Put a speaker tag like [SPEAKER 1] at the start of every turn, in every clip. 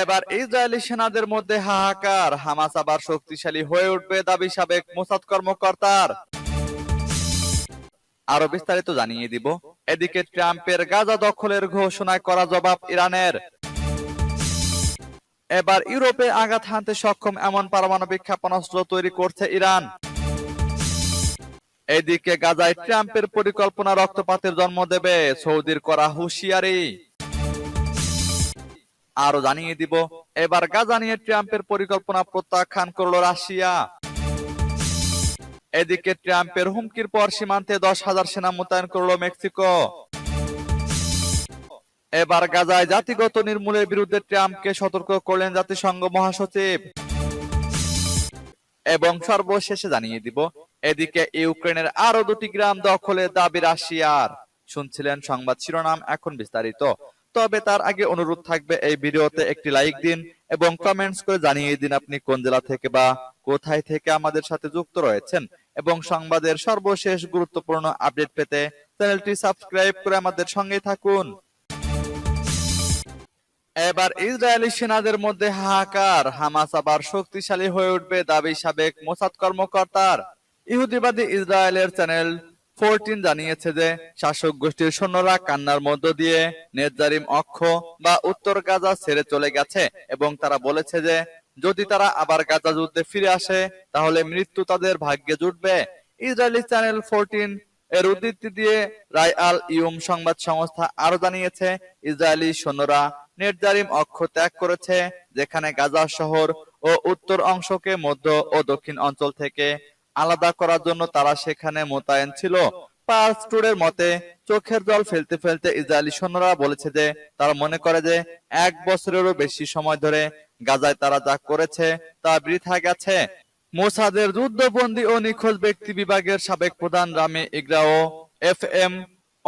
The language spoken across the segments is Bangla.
[SPEAKER 1] এবার ইসরায়েলি সেনাদের মধ্যে হাহাকার হামাস আবার শক্তিশালী হয়ে উঠবে দাবি সাবেক মোসাদ কর্মকর্তার আরো বিস্তারিত জানিয়ে দিব এদিকে ট্রাম্পের গাজা দখলের ঘোষণায় করা জবাব ইরানের এবার ইউরোপে আঘাত হানতে সক্ষম এমন পারমাণবিক ক্ষেপণাস্ত্র তৈরি করছে ইরান এদিকে গাজায় ট্রাম্পের পরিকল্পনা রক্তপাতের জন্ম দেবে সৌদির করা হুঁশিয়ারি আরো জানিয়ে দিব এবার গাজা নিয়ে ট্রাম্পের পরিকল্পনা প্রত্যাখ্যান করল রাশিয়া এদিকে ট্রাম্পের হুমকির পর সীমান্তে দশ হাজার সেনা মোতায়েন করল মেক্সিকো এবার গাজায় জাতিগত নির্মূলের বিরুদ্ধে ট্রাম্পকে সতর্ক করলেন জাতিসংঘ মহাসচিব এবং সর্বশেষে জানিয়ে দিব এদিকে ইউক্রেনের আরো দুটি গ্রাম দখলের দাবি রাশিয়ার শুনছিলেন সংবাদ শিরোনাম এখন বিস্তারিত তবে তার আগে অনুরোধ থাকবে এই ভিডিওতে একটি লাইক দিন এবং কমেন্টস করে জানিয়ে দিন আপনি কোন জেলা থেকে বা কোথায় থেকে আমাদের সাথে যুক্ত রয়েছেন এবং সংবাদের সর্বশেষ গুরুত্বপূর্ণ আপডেট পেতে চ্যানেলটি সাবস্ক্রাইব করে আমাদের সঙ্গে থাকুন এবার ইসরায়েলি সেনাদের মধ্যে হাহাকার হামাস আবার শক্তিশালী হয়ে উঠবে দাবি সাবেক মোসাদ কর্মকর্তার ইহুদিবাদী ইসরায়েলের চ্যানেল ফোরটিন জানিয়েছে যে শাসক গোষ্ঠীর সৈন্যরা কান্নার মধ্য দিয়ে নেজারিম অক্ষ বা উত্তর গাজা ছেড়ে চলে গেছে এবং তারা বলেছে যে যদি তারা আবার গাজা যুদ্ধে ফিরে আসে তাহলে মৃত্যু তাদের ভাগ্যে জুটবে ইসরায়েলি চ্যানেল ফোরটিন এর উদ্ধৃতি দিয়ে রায় আল ইউম সংবাদ সংস্থা আরো জানিয়েছে ইসরায়েলি সৈন্যরা নেটজারিম অক্ষ ত্যাগ করেছে যেখানে গাজা শহর ও উত্তর অংশকে মধ্য ও দক্ষিণ অঞ্চল থেকে আলাদা করার জন্য তারা সেখানে মোতায়েন ছিল মতে চোখের জল ফেলতে ফেলতে ইসরায়েলি সৈন্যরা বলেছে যে তারা মনে করে যে এক বছরেরও বেশি সময় ধরে গাজায় তারা যা করেছে তা বৃথা গেছে মোসাদের যুদ্ধবন্দী ও নিখোঁজ ব্যক্তি বিভাগের সাবেক প্রধান রামে ইগরাও F M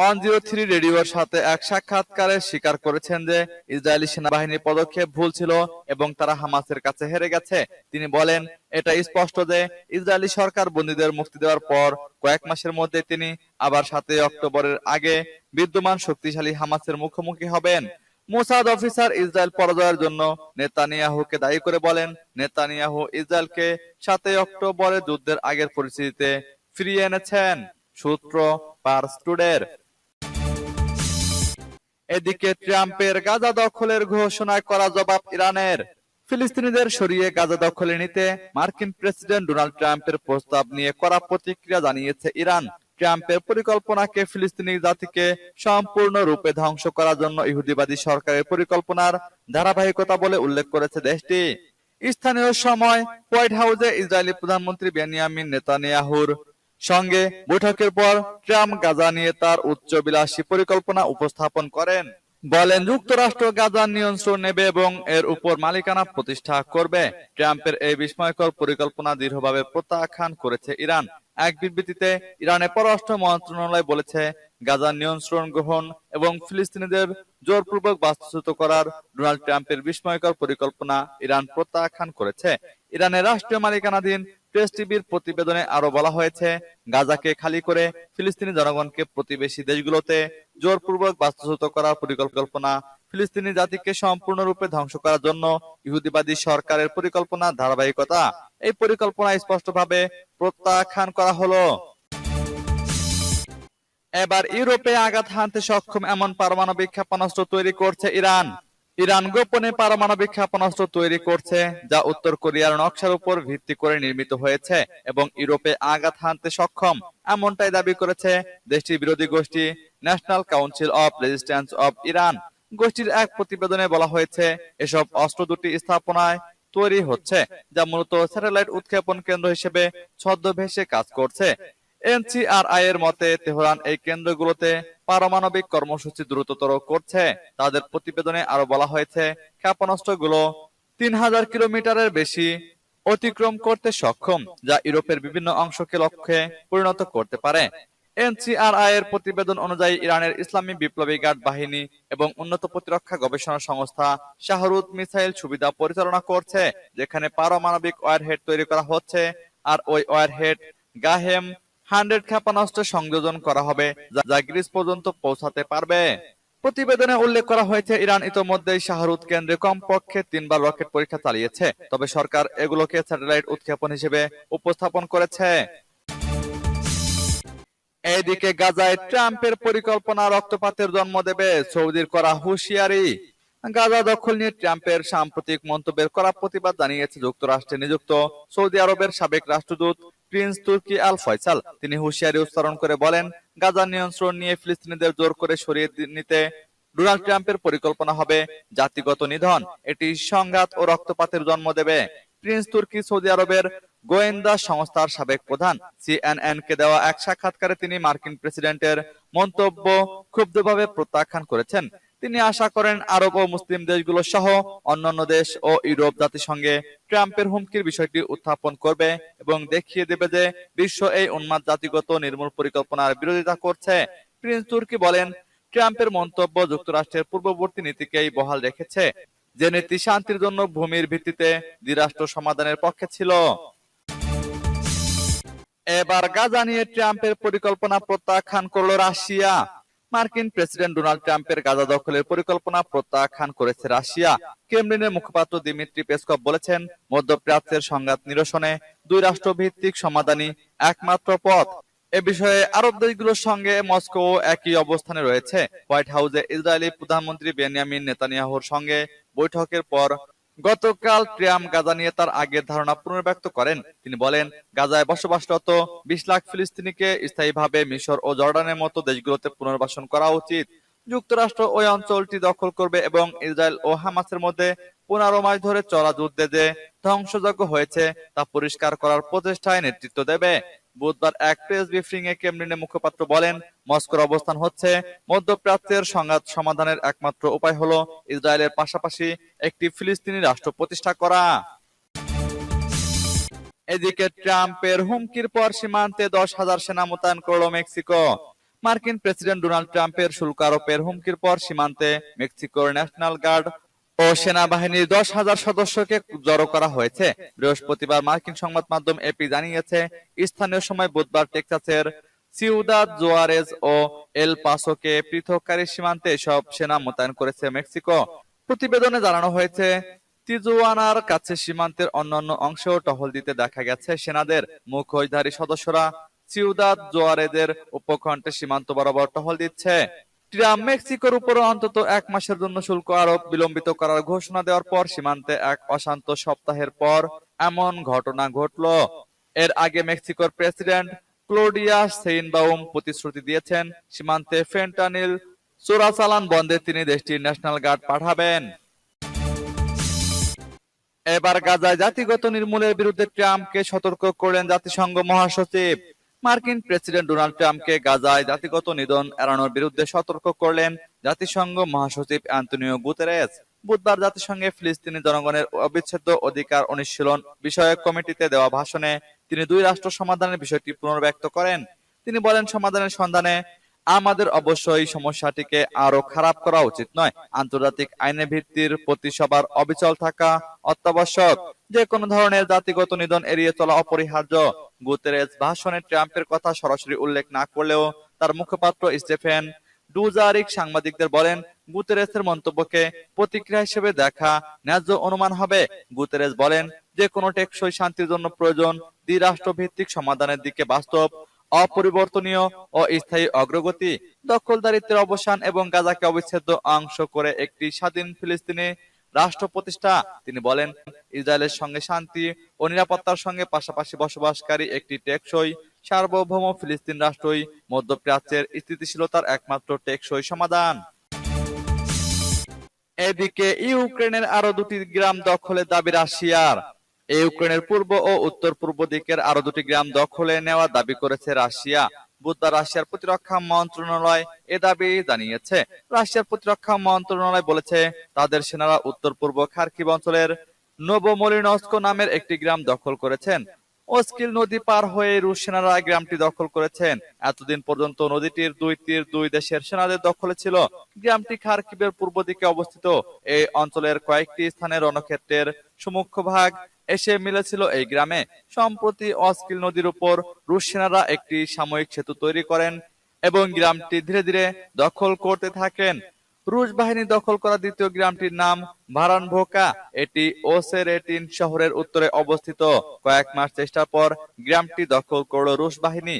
[SPEAKER 1] one zero three রেডিওর সাথে এক সাক্ষাৎকারে স্বীকার করেছেন যে ইসরায়েলি সেনাবাহিনীর পদক্ষেপ ভুল ছিল এবং তারা হামাসের কাছে হেরে গেছে তিনি বলেন এটা স্পষ্ট যে ইসরায়েলি সরকার বন্দীদের মুক্তি দেওয়ার পর কয়েক মাসের মধ্যে তিনি আবার সাতই অক্টোবরের আগে বিদ্যমান শক্তিশালী হামাসের মুখোমুখি হবেন মোসাদ অফিসার ইসরায়েল পরাজয়ের জন্য নেতানিয়াহুকে দায়ী করে বলেন নেতানিয়াহু ইসরায়েলকে সাতই অক্টোবরে যুদ্ধের আগের পরিস্থিতিতে ফিরিয়ে এনেছেন সূত্র পার স্টুডের এদিকে ট্রাম্পের গাজা দখলের ঘোষণায় করা জবাব ইরানের ফিলিস্তিনিদের সরিয়ে গাজা দখলে নিতে মার্কিন প্রেসিডেন্ট ডোনাল্ড ট্রাম্পের প্রস্তাব নিয়ে করা প্রতিক্রিয়া জানিয়েছে ইরান ট্রাম্পের পরিকল্পনাকে ফিলিস্তিনি জাতিকে সম্পূর্ণ রূপে ধ্বংস করার জন্য ইহুদিবাদী সরকারের পরিকল্পনার ধারাবাহিকতা বলে উল্লেখ করেছে দেশটি স্থানীয় সময় হোয়াইট হাউসে ইসরায়েলি প্রধানমন্ত্রী বেনিয়ামিন নেতানিয়াহুর সঙ্গে বৈঠকের পর ট্রাম্প গাজা নিয়ে তার উচ্চ বিলাসী পরিকল্পনা উপস্থাপন করেন বলেন যুক্তরাষ্ট্র গাজা নিয়ন্ত্রণ নেবে এবং এর উপর মালিকানা প্রতিষ্ঠা করবে ট্রাম্পের এই বিস্ময়কর পরিকল্পনা দৃঢ়ভাবে প্রত্যাখ্যান করেছে ইরান এক বিবৃতিতে ইরানের পররাষ্ট্র মন্ত্রণালয় বলেছে গাজার নিয়ন্ত্রণ গ্রহণ এবং ফিলিস্তিনিদের জোরপূর্বক বাস্তুচ্যুত করার ডোনাল্ড ট্রাম্পের বিস্ময়কর পরিকল্পনা ইরান প্রত্যাখ্যান করেছে ইরানের রাষ্ট্রীয় মালিকানাধীন প্রেস টিভির প্রতিবেদনে আরো বলা হয়েছে গাজাকে খালি করে ফিলিস্তিনি জনগণকে প্রতিবেশী দেশগুলোতে জোরপূর্বক বাস্তুচ্যুত করার পরিকল্পনা ফিলিস্তিনি জাতিকে সম্পূর্ণরূপে ধ্বংস করার জন্য ইহুদিবাদী সরকারের পরিকল্পনা ধারাবাহিকতা এই পরিকল্পনা স্পষ্টভাবে প্রত্যাখ্যান করা হলো এবার ইউরোপে আঘাত হানতে সক্ষম এমন পারমাণবিক ক্ষেপণাস্ত্র তৈরি করছে ইরান ইরান গোপনে পারমাণবিক ক্ষেপণাস্ত্র তৈরি করছে যা উত্তর কোরিয়ার নকশার উপর ভিত্তি করে নির্মিত হয়েছে এবং ইউরোপে আঘাত হানতে সক্ষম এমনটাই দাবি করেছে দেশটির বিরোধী গোষ্ঠী national council of resistance of Iran গোষ্ঠীর এক প্রতিবেদনে বলা হয়েছে এসব অস্ত্র দুটি স্থাপনায় তৈরি হচ্ছে যা মূলত স্যাটেলাইট উৎক্ষেপণ কেন্দ্র হিসেবে ছদ্মবেশে কাজ করছে এনসিআরআই এর মতে তেহরান এই কেন্দ্রগুলোতে পারমাণবিক কর্মসূচি দ্রুততর করছে তাদের প্রতিবেদনে আরো বলা হয়েছে ক্ষেপণাস্ত্রগুলো তিন হাজার কিলোমিটারের বেশি অতিক্রম করতে সক্ষম যা ইউরোপের বিভিন্ন অংশকে লক্ষ্যে পরিণত করতে পারে এনসিআরআই এর প্রতিবেদন অনুযায়ী ইরানের ইসলামী বিপ্লবী গার্ড বাহিনী এবং উন্নত প্রতিরক্ষা গবেষণা সংস্থা শাহরুদ মিসাইল সুবিধা পরিচালনা করছে যেখানে পারমাণবিক ওয়ারহেড তৈরি করা হচ্ছে আর ওই ওয়ারহেড গাহেম হান্ড্রেড ক্ষেপণাস্ত্র সংযোজন করা হবে যা গ্রিস পর্যন্ত পৌঁছাতে পারবে প্রতিবেদনে উল্লেখ করা হয়েছে ইরান ইতোমধ্যে শাহরুদ কেন্দ্রে কমপক্ষে তিনবার রকেট পরীক্ষা চালিয়েছে তবে সরকার এগুলোকে স্যাটেলাইট উৎক্ষেপণ হিসেবে উপস্থাপন করেছে এদিকে গাজায় ট্রাম্পের পরিকল্পনা রক্তপাতের জন্ম দেবে সৌদির করা হুঁশিয়ারি গাজা দখল নিয়ে ট্রাম্পের সাম্প্রতিক মন্তব্যের করা প্রতিবাদ জানিয়েছে যুক্তরাষ্ট্রে নিযুক্ত সৌদি আরবের সাবেক রাষ্ট্রদূত প্রিন্স তুর্কি আল ফয়সাল তিনি হুঁশিয়ারি উচ্চারণ করে বলেন গাজা নিয়ন্ত্রণ নিয়ে ফিলিস্তিনিদের জোর করে সরিয়ে নিতে ডোনাল্ড ট্রাম্পের পরিকল্পনা হবে জাতিগত নিধন এটি সংঘাত ও রক্তপাতের জন্ম দেবে প্রিন্স তুর্কি সৌদি আরবের গোয়েন্দা সংস্থার সাবেক প্রধান সিএনএন কে দেওয়া এক সাক্ষাৎকারে তিনি মার্কিন প্রেসিডেন্টের মন্তব্য ক্ষুব্ধভাবে প্রত্যাখ্যান করেছেন তিনি আশা করেন আরব ও মুসলিম দেশগুলো সহ অন্যান্য দেশ ও ইউরোপ জাতিসংঘে ট্রাম্পের হুমকির বিষয়টি উত্থাপন করবে এবং দেখিয়ে দেবে যে বিশ্ব এই উন্মাদ জাতিগত নির্মূল পরিকল্পনার বিরোধিতা করছে প্রিন্স তুর্কি বলেন ট্রাম্পের মন্তব্য যুক্তরাষ্ট্রের পূর্ববর্তী নীতিকেই বহাল রেখেছে যে নীতি শান্তির জন্য ভূমির ভিত্তিতে দ্বিরাষ্ট্র সমাধানের পক্ষে ছিল এবার গাজা নিয়ে ট্রাম্পের পরিকল্পনা প্রত্যাখ্যান করল রাশিয়া মার্কিন প্রেসিডেন্ট ডোনাল্ড ট্রাম্পের গাজা দখলের পরিকল্পনা প্রত্যাখ্যান করেছে রাশিয়া ক্রেমলিনের মুখপাত্র দিমিত্রি পেসকপ বলেছেন মধ্যপ্রাচ্যের সংঘাত নিরসনে দুই রাষ্ট্রভিত্তিক সমাধানই একমাত্র পথ এ বিষয়ে আরব দেশগুলোর সঙ্গে মস্কো একই অবস্থানে রয়েছে হোয়াইট হাউসে ইসরায়েলি প্রধানমন্ত্রী বেনিয়ামিন নেতানিয়াহুর সঙ্গে বৈঠকের পর গতকাল ট্রাম গাজা নিয়ে তার আগের ধারণা পুনর্ব্যক্ত করেন তিনি বলেন গাজায় বসবাসরত বিশ লাখ ফিলিস্তিনিকে স্থায়ীভাবে মিশর ও জর্ডানের মতো দেশগুলোতে পুনর্বাসন করা উচিত যুক্তরাষ্ট্র ওই অঞ্চলটি দখল করবে এবং ইসরায়েল ও হামাসের মধ্যে পনেরো মাস ধরে চলা যুদ্ধে যে ধ্বংসযজ্ঞ হয়েছে তা পরিষ্কার করার প্রচেষ্টায় নেতৃত্ব দেবে বুধবার এক প্রেস ব্রিফিং এ ক্রেমলিনের মুখপাত্র বলেন মস্কোর অবস্থান হচ্ছে মধ্যপ্রাচ্যের সংঘাত সমাধানের একমাত্র উপায় হলো ইসরায়েলের পাশাপাশি একটি ফিলিস্তিনি রাষ্ট্র প্রতিষ্ঠা করা এদিকে ট্রাম্পের হুমকির পর সীমান্তে দশ হাজার সেনা মোতায়েন করল মেক্সিকো মার্কিন প্রেসিডেন্ট ডোনাল্ড ট্রাম্পের শুল্ক আরোপের হুমকির পর সীমান্তে মেক্সিকোর ন্যাশনাল গার্ড ও সেনাবাহিনীর দশ হাজার সদস্যকে জড়ো করা হয়েছে বৃহস্পতিবার মার্কিন সংবাদ মাধ্যম এপি জানিয়েছে স্থানীয় সময় বুধবার টেক্সাসের সিউদা জোয়ারেজ ও এল পাসোকে পৃথককারী সীমান্তে সব সেনা মোতায়েন করেছে মেক্সিকো প্রতিবেদনে জানানো হয়েছে তিজুয়ানার কাছে সীমান্তের অন্যান্য অংশেও টহল দিতে দেখা গেছে সেনাদের মুখোশধারী সদস্যরা সিউদা জোয়ারেজের উপকণ্ঠে সীমান্ত বরাবর টহল দিচ্ছে ট্রাম্প মেক্সিকোর উপর অন্তত এক মাসের জন্য শুল্ক আরোপ বিলম্বিত করার ঘোষণা দেওয়ার পর সীমান্তে এক অশান্ত সপ্তাহের পর এমন ঘটনা ঘটল এর আগে মেক্সিকোর প্রেসিডেন্ট ক্লোডিয়া সেইনবাউম প্রতিশ্রুতি দিয়েছেন সীমান্তে ফেন্টানিল চোরাচালান বন্ধে তিনি দেশটির ন্যাশনাল গার্ড পাঠাবেন এবার গাজায় জাতিগত নির্মূলের বিরুদ্ধে ট্রাম্পকে সতর্ক করলেন জাতিসংঘ মহাসচিব মার্কিন প্রেসিডেন্ট ডোনাল্ড ট্রাম্পকে গাজায় জাতিগত নিধন এড়ানোর বিরুদ্ধে সতর্ক করলেন জাতিসংঘ মহাসচিব অ্যান্টনিও গুতেরেস বুধবার জাতিসংঘে ফিলিস্তিনি জনগণের অবিচ্ছেদ্য অধিকার অনুশীলন বিষয়ক কমিটিতে দেওয়া ভাষণে তিনি দুই রাষ্ট্র সমাধানের বিষয়টি পুনর্ব্যক্ত করেন তিনি বলেন সমাধানের সন্ধানে আমাদের অবশ্যই সমস্যাটিকে আরো খারাপ করা উচিত নয় আন্তর্জাতিক আইনের ভিত্তির প্রতি সবার অবিচল থাকা অত্যাবশ্যক যে কোনো ধরনের জাতিগত নিধন এড়িয়ে চলা অপরিহার্য গুতেরেজ ভাষণে ট্রাম্পের কথা সরাসরি উল্লেখ না করলেও তার মুখপাত্র স্টেফেন ডুজারিক সাংবাদিকদের বলেন গুতেরেসের মন্তব্যকে প্রতিক্রিয়া হিসেবে দেখা ন্যায্য অনুমান হবে গুতেরেস বলেন যে কোনো টেকসই শান্তির জন্য প্রয়োজন দ্বিরাষ্ট্রভিত্তিক সমাধানের দিকে বাস্তব অপরিবর্তনীয় ও স্থায়ী অগ্রগতি দখলদারিত্বের অবসান এবং গাজাকে অবিচ্ছেদ্য অংশ করে একটি স্বাধীন ফিলিস্তিনি রাষ্ট্র প্রতিষ্ঠা তিনি বলেন ইসরায়েলের সঙ্গে শান্তি ও নিরাপত্তার সঙ্গে পাশাপাশি বসবাসকারী একটি টেকসই সার্বভৌম ফিলিস্তিন রাষ্ট্রই মধ্যপ্রাচ্যের স্থিতিশীলতার একমাত্র টেকসই সমাধান এদিকে ইউক্রেনের আরো দুটি গ্রাম দখলের দাবি রাশিয়ার ইউক্রেনের পূর্ব ও উত্তর পূর্ব দিকের আরো দুটি গ্রাম দখলে নেওয়া দাবি করেছে রাশিয়া বুধবার রাশিয়ার প্রতিরক্ষা মন্ত্রণালয় এ দাবি জানিয়েছে রাশিয়ার প্রতিরক্ষা মন্ত্রণালয় বলেছে তাদের সেনারা উত্তর পূর্ব খার্কিব অঞ্চলের নবমলিনস্ক নামের একটি গ্রাম দখল করেছেন অস্কিল নদী পার হয়ে রুশ সেনারা গ্রামটি দখল করেছেন এতদিন পর্যন্ত নদীটির দুই তীর দুই দেশের সেনাদের দখলে ছিল গ্রামটি খার্কিবের পূর্ব দিকে অবস্থিত এই অঞ্চলের কয়েকটি স্থানের রণক্ষেত্রের সুমুখ্য ভাগ এসে মিলেছিল এই গ্রামে সম্প্রতি অস্কিল নদীর উপর রুশ সেনারা একটি সাময়িক সেতু তৈরি করেন এবং গ্রামটি ধীরে ধীরে দখল করতে থাকেন রুশ বাহিনী দখল করা দ্বিতীয় গ্রামটির নাম ভারান ভোকা এটি ওসেরেটিন শহরের উত্তরে অবস্থিত কয়েক মাস চেষ্টার পর গ্রামটি দখল করল রুশ বাহিনী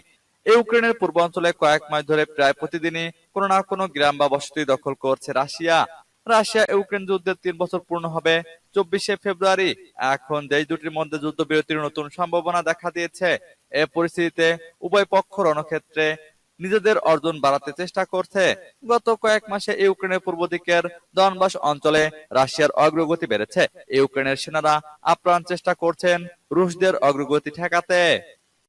[SPEAKER 1] ইউক্রেনের পূর্বাঞ্চলে কয়েক মাস ধরে প্রায় প্রতিদিনই কোনো না কোনো গ্রাম বা বসতি দখল করছে রাশিয়া রাশিয়া ইউক্রেন যুদ্ধের তিন বছর পূর্ণ হবে চব্বিশে ফেব্রুয়ারি এখন দেশ দুটির মধ্যে যুদ্ধবিরতির নতুন সম্ভাবনা দেখা দিয়েছে এ পরিস্থিতিতে উভয় পক্ষ রণক্ষেত্রে নিজেদের অর্জন বাড়াতে চেষ্টা করছে গত কয়েক মাসে ইউক্রেনের পূর্ব দিকের দনবাস অঞ্চলে রাশিয়ার অগ্রগতি বেড়েছে ইউক্রেনের সেনারা আপ্রাণ চেষ্টা করছেন রুশদের অগ্রগতি ঠেকাতে